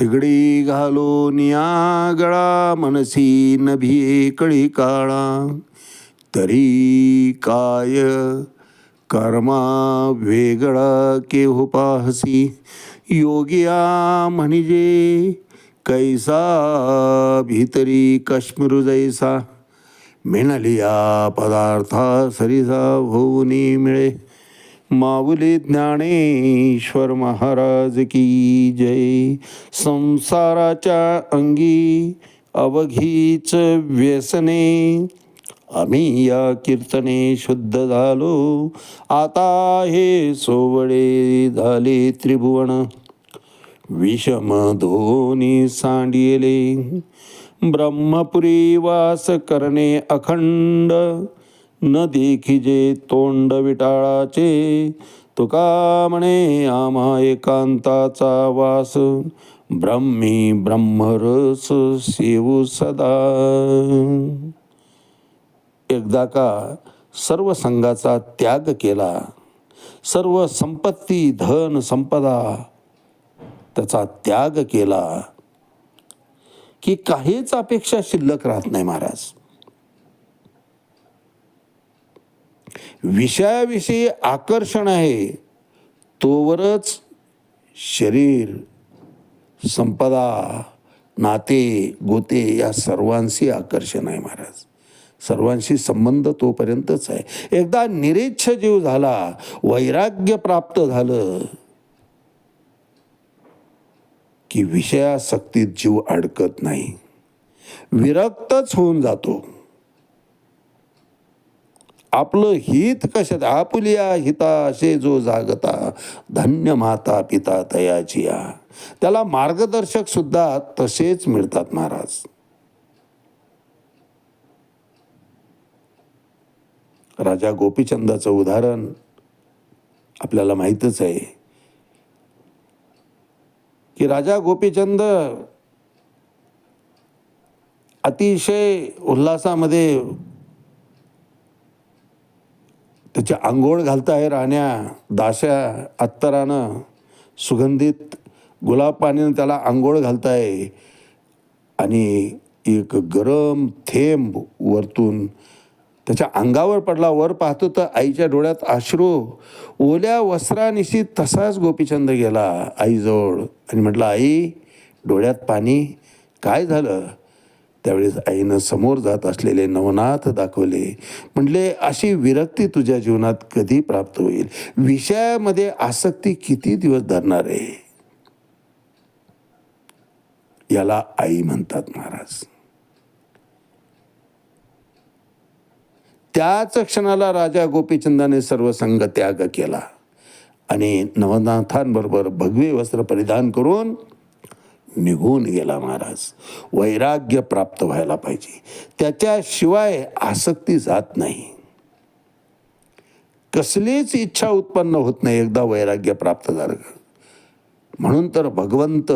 थिगडी घालो निया गळा मनसी नभी कळी काळा. तरी काय कर्मा वेगळा के पाहसी? योगिया म्हणजे कैसा भीतरी काश्मीर जैसा? मिळालिया पदार्था सरिसा होऊनी मिळे. माऊली ज्ञानेश्वर महाराज की जय. संसाराच्या अंगी अवघीच व्यसने. आम्ही या कीर्तने शुद्ध झालो. आता हे सोवळे झाले त्रिभुवन. विषम धोनी सांडिले ब्रह्मपुरी वास करणे अखंड. न देखिजे तोंड विटाळाचे. तुका म्हणे आम्हा एकांताचा वास. ब्रह्मी ब्रह्मरस सेवू सदा. एकदा का सर्व संघाचा त्याग केला सर्व संपत्ती धन संपदा त्याचा त्याग केला की काहीच अपेक्षा शिल्लक राहत नाही महाराज. विषयाविषयी आकर्षण आहे तोवरच शरीर संपदा नाते गोते या सर्वांशी आकर्षण आहे महाराज. सर्वांशी संबंध तोपर्यंतच आहे. एकदा निरेच्छ जीव झाला वैराग्य प्राप्त झालं की विषयासक्तीत जीव अडकत नाही. विरक्तच होऊन जातो. आपलं हित कशात? आपुलिया हिता असे जो जागता धन्य माता पिता तयाचिया त्याला मार्गदर्शक सुद्धा तसेच मिळतात महाराज. राजा गोपीचंदाचं उदाहरण आपल्याला माहीतच आहे. की राजा गोपीचंद अतिशय उल्हासामध्ये त्याची आंघोळ घालताय राण्या दाश्या अत्तरानं सुगंधित गुलाब पाण्यानं त्याला आंघोळ घालताय. आणि एक गरम थेंब वरतून त्याच्या अंगावर पडला वर पाहतो तर आईच्या डोळ्यात आश्रू ओल्या वस्त्रानिशी तसाच गोपीचंद गेला आईजवळ. आणि म्हटलं आई डोळ्यात पाणी? काय झालं? त्यावेळेस आईनं समोर जात असलेले नवनाथ दाखवले. म्हणले अशी विरक्ती तुझ्या जीवनात कधी प्राप्त होईल? विषयामध्ये आसक्ती किती दिवस धरणार आहे? याला आई म्हणतात महाराज. त्याच क्षणाला राजा गोपीचंदाने सर्व संघ त्याग केला आणि नवनाथांबरोबर भगवे वस्त्र परिधान करून निघून गेला महाराज. वैराग्य प्राप्त व्हायला पाहिजे. त्याच्याशिवाय आसक्ती जात नाही. कसलीच इच्छा उत्पन्न होत नाही एकदा वैराग्य प्राप्त झालं. म्हणून तर भगवंत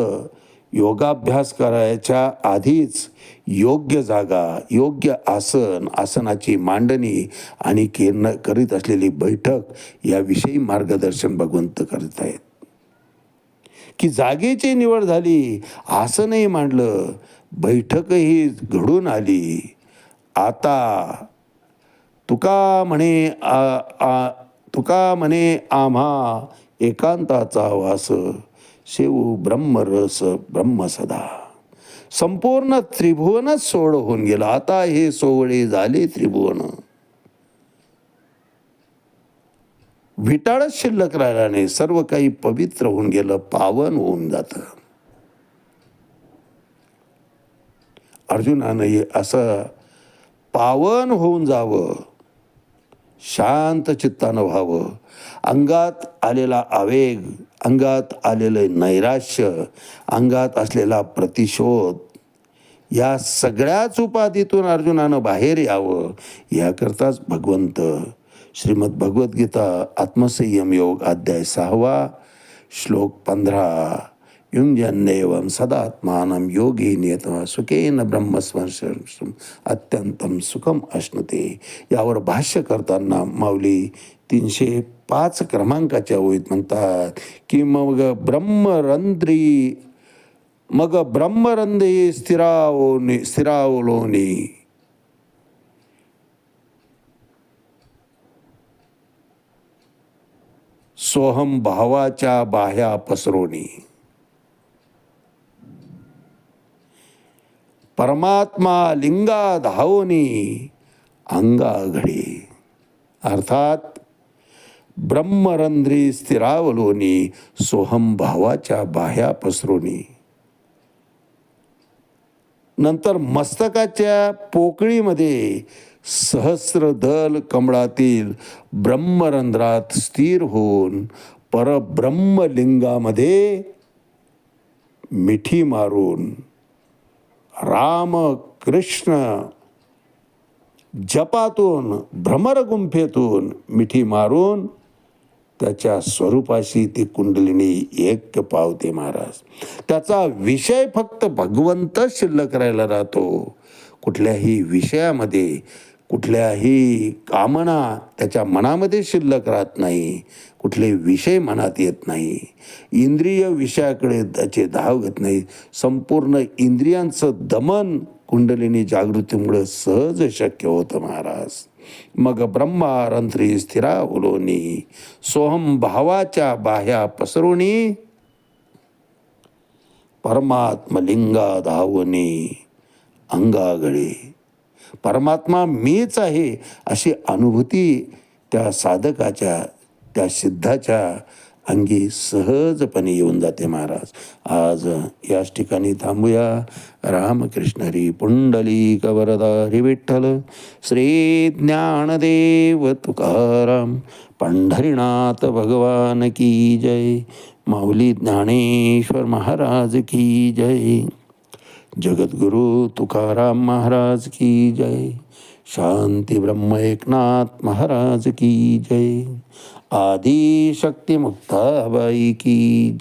योगाभ्यास करायच्या आधीच योग्य जागा योग्य आसन आसनाची मांडणी आणि केर्ण करीत असलेली बैठक याविषयी मार्गदर्शन भगवंत करत आहेत की जागेची निवड झाली आसनही मांडलं. बैठकही घडून आली. आता तुका म्हणे आ, आ, तुका म्हणे आम्हा एकांताचा वास. शेऊ ब्रह्मरस ब्रह्मसदा संपूर्ण त्रिभुवनच सोड होऊन गेलं. आता हे सोवळे झाले त्रिभुवन. विटाळच शिल्लक राहिल्याने सर्व काही पवित्र होऊन गेलं पावन होऊन जातं. अर्जुनानं असं पावन होऊन जावं शांत चित्तानं व्हावं. अंगात आलेला आवेग अंगात आलेलं नैराश्य अंगात असलेला प्रतिशोध या सगळ्याच उपाधीतून अर्जुनानं बाहेर यावं याकरताच भगवंत श्रीमद भगवद्गीता आत्मसंयम योग अध्याय सहावा श्लोक पंधरा. युंजन्यव सदात्मानं योगी नियतः सुखेन ब्रह्मस्पर्शम अत्यंतम सुखम अश्नुते. यावर भाष्य करताना माऊली तीनशे पाच क्रमांकाच्या ओळीत म्हणतात की मग ब्रह्मरंध्री मग ब्रह्मरंदे स्थिरावोनी स्थिरावलोनी. सोहम भावाच्या बाह्या पसरोनी. परमात्मा लिंगा धावोनी अंगा घडी अर्थात ब्रह्मरंध्री स्थिरावलोनी सोहम भावाच्या बाह्या पसरोनी. नंतर मस्तकाच्या पोकळीमध्ये सहस्र दल कमळातील ब्रह्मरंध्रात स्थिर होऊन परब्रह्मलिंगामध्ये मिठी मारून राम कृष्ण जपातून भ्रमरगुंफेतून मिठी मारून त्याच्या स्वरूपाशी ती कुंडलिनी एक पावते महाराज. त्याचा विषय फक्त भगवंत शिल्लक राहिला राहतो. कुठल्याही विषयामध्ये कुठल्याही कामना त्याच्या मनामध्ये शिल्लक राहत नाही कुठले विषय मनात येत नाही इंद्रिय विषयाकडे त्याचे धाव घेत नाही. संपूर्ण इंद्रियांचं दमन कुंडलिनी जागृतीमुळे सहज शक्य होतं महाराज. मग ब्रह्मारंत्री स्थिरा उलोनी सोहम भावाच्या बाह्या पसरुणी परमात्मलिंगा धावणी अंगागळे परमात्मा मीच आहे अशी अनुभूती त्या साधकाच्या त्या सिद्धाच्या अंगी सहजपणे येऊन जाते महाराज. आज याच ठिकाणी थांबूया. रामकृष्ण हरी पुंडली कवरदारी विठ्ठल श्री ज्ञानदेव तुकाराम पंढरीनाथ भगवान की जय माऊली ज्ञानेश्वर महाराज की जय. जगद्गुरु तुकाराम महाराज की जय। शांती ब्रह्म एकनाथ महाराज की जय। आदि मुक्ता बाई की